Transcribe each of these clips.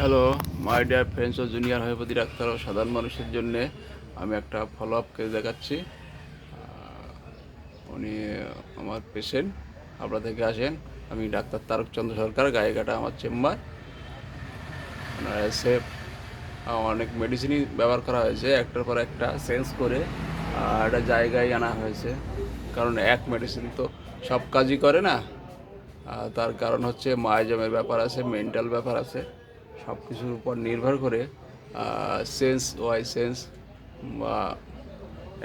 Hello my dear friends ও junior homeopathy doctor ও সাধারণ মানুষের জন্য আমি একটা ফলো আপ কেস দেখাচ্ছি উনি আমার পেশেন্ট আপনার থেকে আসেন। আমি ডাক্তার তারকচন্দ্র সরকার, গায়েঘাটা আমার চেম্বার। ওনার এসে অনেক মেডিসিনই ব্যবহার করা হয়েছে, একটার পর একটা সেন্স করে একটা জায়গায় আনা হয়েছে। কারণ এক মেডিসিন তো সব কাজই করে না। তার কারণ হচ্ছে মায়াজমের ব্যাপার আছে মেন্টাল ব্যাপার আছে। সব কিছুর উপর নির্ভর করে সেন্স ওয়াই সেন্স বা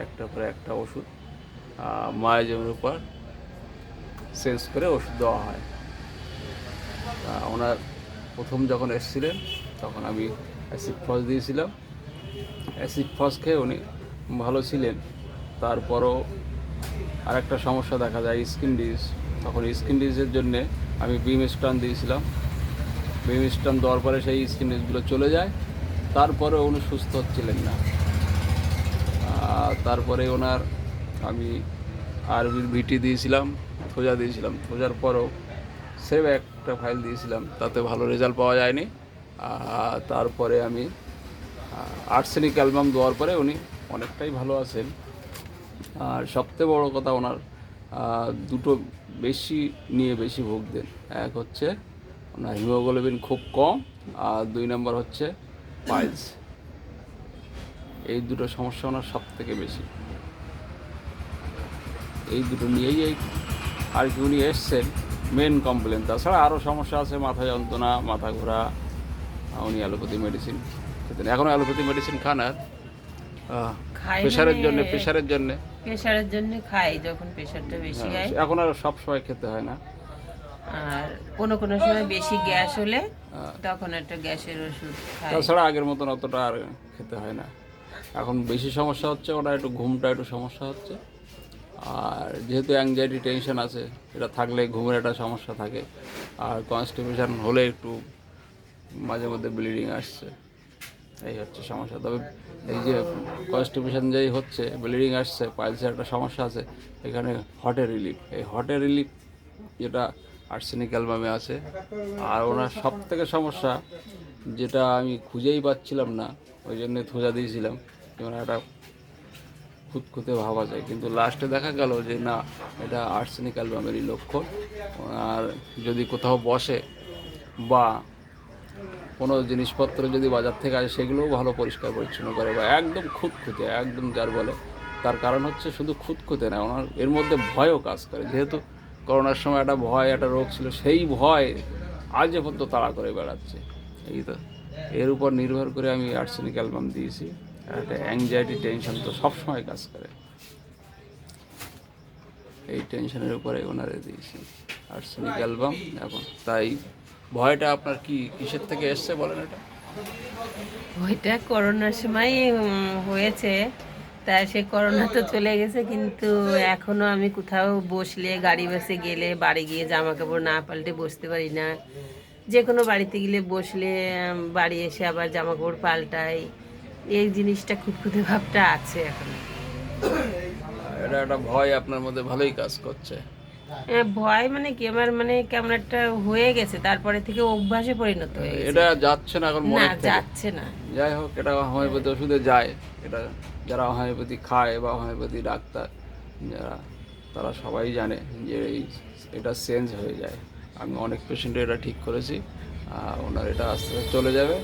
একটার পর একটা ওষুধ মায়াজমের উপর সেন্স করে ওষুধ দেওয়া হয়। ওনার প্রথম যখন এসেছিলেন, তখন আমি অ্যাসিড ফস দিয়েছিলাম। অ্যাসিড ফস খেয়ে উনি ভালো ছিলেন। তারপরও আরেকটা সমস্যা দেখা যায় স্কিন ডিজ তখন স্কিন ডিজের জন্যে আমি বিম স্টান দিয়েছিলাম। স্টান দেওয়ার পরে সেই স্কিন ডিজগুলো চলে যায়। তারপরে উনি সুস্থ হচ্ছিলেন না। তারপরে ওনার আমি আরবির ভিটি দিয়েছিলাম থোজা দিয়েছিলাম। থোজার পরও সেভ একটা ফাইল দিয়েছিলাম, তাতে ভালো রেজাল্ট পাওয়া যায়নি। তারপরে আমি আর্সেনিক অ্যালবাম দেওয়ার পরে উনি অনেকটাই ভালো আছেন। আর সবচেয়ে বড় কথা ওনার দুটো বেশি নিয়ে বেশি ভোগ দেন। এক হচ্ছে ওনার হিমোগ্লোবিন খুব কম আর দুই নম্বর হচ্ছে পাইলস। এই দুটো সমস্যা ওনার সব থেকে বেশি। এই দুটো নিয়েই এই আর কি উনি এসছেন মেন কমপ্লেন তাছাড়া আরও সমস্যা আছে মাথা যন্ত্রণা মাথা ঘোরা উনি অ্যালোপ্যাথি মেডিসিন খেতেন। এখনও অ্যালোপ্যাথি মেডিসিন খান আর। প্রেশারের জন্য প্রেশারের জন্য। প্রেশারের জন্য খাই যখন প্রেশারটা বেশি হ্যাঁ, হয়। এখন আর সব সময় খেতে হয় না। কোনো কোনো সময় বেশি গ্যাস হলে। তখন একটা গ্যাসের ওষুধ খাই। তাছাড়া আগের মতন অতটা আর খেতে হয় না। এখন বেশি সমস্যা হচ্ছে, ওটা একটু ঘুমটা একটু সমস্যা হচ্ছে। আর যেহেতু অ্যাংজাইটি টেনশন আছে, এটা থাকলে ঘুমের একটা সমস্যা থাকে। আর কনস্টিপেশন হলে একটু মাঝে মধ্যে ব্লিডিং আসছে, এই হচ্ছে সমস্যা। তবে এই যে কনস্টিপেশন যেই হচ্ছে ব্লিডিং আসছে পাইলসের একটা সমস্যা আছে, এখানে হটে রিলিফ এই হটে রিলিফ যেটা আর্সেনিক অ্যালবামে আছে। আর ওনার সব থেকে সমস্যা, যেটা আমি খুঁজেই পাচ্ছিলাম না, ওই জন্য থোজা দিয়েছিলাম যেমন একটা খুঁতখুঁতে ভাবা যায় কিন্তু লাস্টে দেখা গেল যে না, এটা আর্সেনিক অ্যালবামেরই লক্ষণ আর যদি কোথাও বসে বা কোনো জিনিসপত্র যদি বাজার থেকে আসে, সেগুলোও ভালো পরিষ্কার পরিচ্ছন্ন করে বা একদম খুঁতখুঁতে, একদম যার বলে। তার কারণ হচ্ছে শুধু খুঁতখুঁতে না, ওনার এর মধ্যে ভয়ও কাজ করে। যেহেতু করোনার সময় একটা ভয়, একটা রোগ ছিল, সেই ভয় আজ পর্যন্ত তাড়া করে বেড়াচ্ছে। এই তো, এর উপর নির্ভর করে আমি আর্সেনিক অ্যালবাম দিয়েছি। একটা অ্যাংজাইটি টেনশন তো সবসময় কাজ করে। এই টেনশনের উপরে ওনারে দিয়েছি আর্সেনিক অ্যালবাম। এখন তাই ভয়টা আপনার কি কিসের থেকে এসছে বলেন এটা? ওইটা করোনার সময় হয়েছে। তা সে করোনা তো চলে গেছে কিন্তু এখনও আমি কোথাও বসলে গাড়ি বাসে গেলে বাড়ি গিয়ে জামা কাপড় না পাল্টে বসতে পারি না। যে কোনো বাড়িতে গেলে বসলে বাড়ি এসে আবার জামা কাপড় পাল্টাই। এই জিনিসটা খুঁতখুঁতে ভাবটা আছে এখন। এটা একটা ভয় আপনার মধ্যে ভালোই কাজ করছে। ভয় মানে কি? আমার মানে কেমন একটা হয়ে গেছে তারপরে থেকে অভ্যাসে পরিণত হয়ে গেছে। এটা যাচ্ছে না এখন না মনে যাচ্ছে না। যাই হোক এটা হোমিওপ্যাথি ওষুধে যায়। এটা যারা হোমিওপ্যাথি খায় বা হোমিওপ্যাথি ডাক্তার যারা তারা সবাই জানে যে এই এটা চেঞ্জ হয়ে যায়। আমি অনেক পেশেন্টের এটা ঠিক করেছি আর ওনার এটা আস্তে আস্তে চলে যাবে।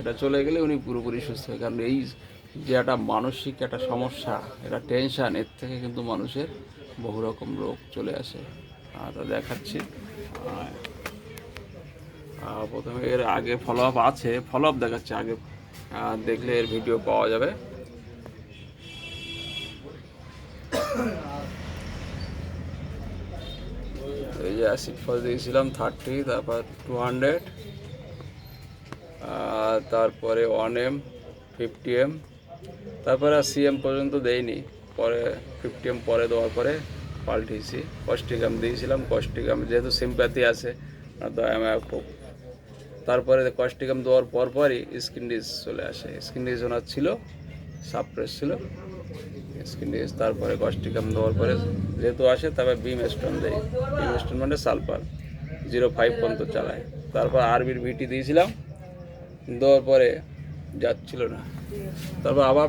এটা চলে গেলে উনি পুরোপুরি সুস্থ হয় কারণ এই যে একটা মানসিক একটা সমস্যা এটা টেনশন এর থেকে কিন্তু মানুষের বহু রকম রোগ চলে আসে। আর দেখাচ্ছি। প্রথমে এর আগে ফলো আপ আছে। ফলো আপ দেখাচ্ছে আগে। দেখলে এর ভিডিও পাওয়া যাবে। এই যে অ্যাসিড ফল দিয়েছিলাম থার্টি তারপর টু হান্ড্রেড তারপরে ওয়ান এম ফিফটি এম তারপরে আর সিএম পর্যন্ত দেইনি। পরে ফিফটি এম পরে দেওয়ার পরে পাল্টিয়েছি। কস্টিকাম দিয়েছিলাম কস্টিকাম যেহেতু সিম্প্যাথি আছে তারপরে কস্টিকাম দেওয়ার পর পরই স্কিন ডিজ চলে আসে। স্কিন ডিজ ওনার ছিল সাপ্রেস ছিল। স্কিন ডিজ তারপরে কস্টিকাম দেওয়ার পরে যেহেতু আসে তবে বিম স্টোন দেয় বিম স্টোন মানে সালফার জিরো ফাইভ পর্যন্ত চালায়। তারপর আরবির ভিটি দিয়েছিলাম, দেওয়ার পরে যাচ্ছিল না। তারপর আবার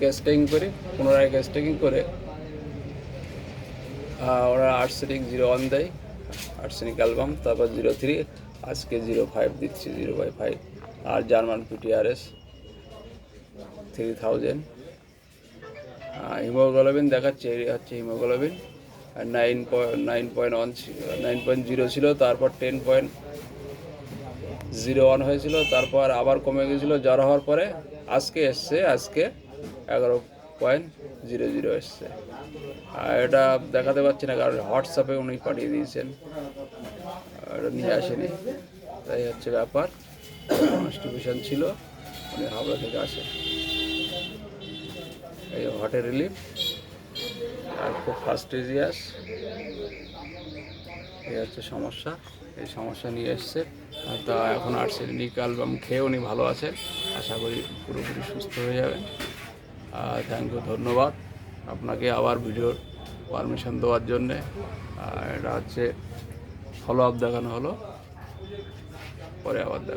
ক্যাস্টিং করে পুনরায় ক্যাস্টিং করে আহ, ওরা আর্টসেনিক জিরো ওয়ান দেয় আর্টসেনিক অ্যালবাম তারপর জিরো থ্রি আজকে জিরো ফাইভ দিচ্ছি জিরো বাই ফাইভ আর German PTRS three thousand haemoglobin দেখাচ্ছে হচ্ছে হিমোগ্লোবিন আর nine point nine point one nine point zero ছিল তারপর টেন পয়েন্ট জিরো ওয়ান হয়েছিল তারপর আবার কমে গেছিল জ্বর হওয়ার পরে আজকে এসছে আজকে এগারো পয়েন্ট জিরো জিরো এসছে। আর এটা দেখাতে পারছি না, কারণ হোয়াটসঅ্যাপে উনি পাঠিয়ে দিয়েছেন। এটা নিয়ে আসেনি। তাই হচ্ছে ব্যাপার। কনস্টিটিউশন ছিল, উনি হাওড়া থেকে আসে। এই হটে রিলিফ আর খুব ফাস্টেজিয়াস এই হচ্ছে সমস্যা। এই সমস্যা নিয়ে এসছে। তা এখন আর্সেনিক অ্যালবাম খেয়ে উনি ভালো আছেন। আশা করি পুরোপুরি সুস্থ হয়ে যাবেন। থ্যাংক ইউ ধন্যবাদ আপনাকে আবার ভিডিওর পারমিশন দেওয়ার জন্যে। এটা হচ্ছে ফলো আপ দেখানো হলো, পরে আবার দেখা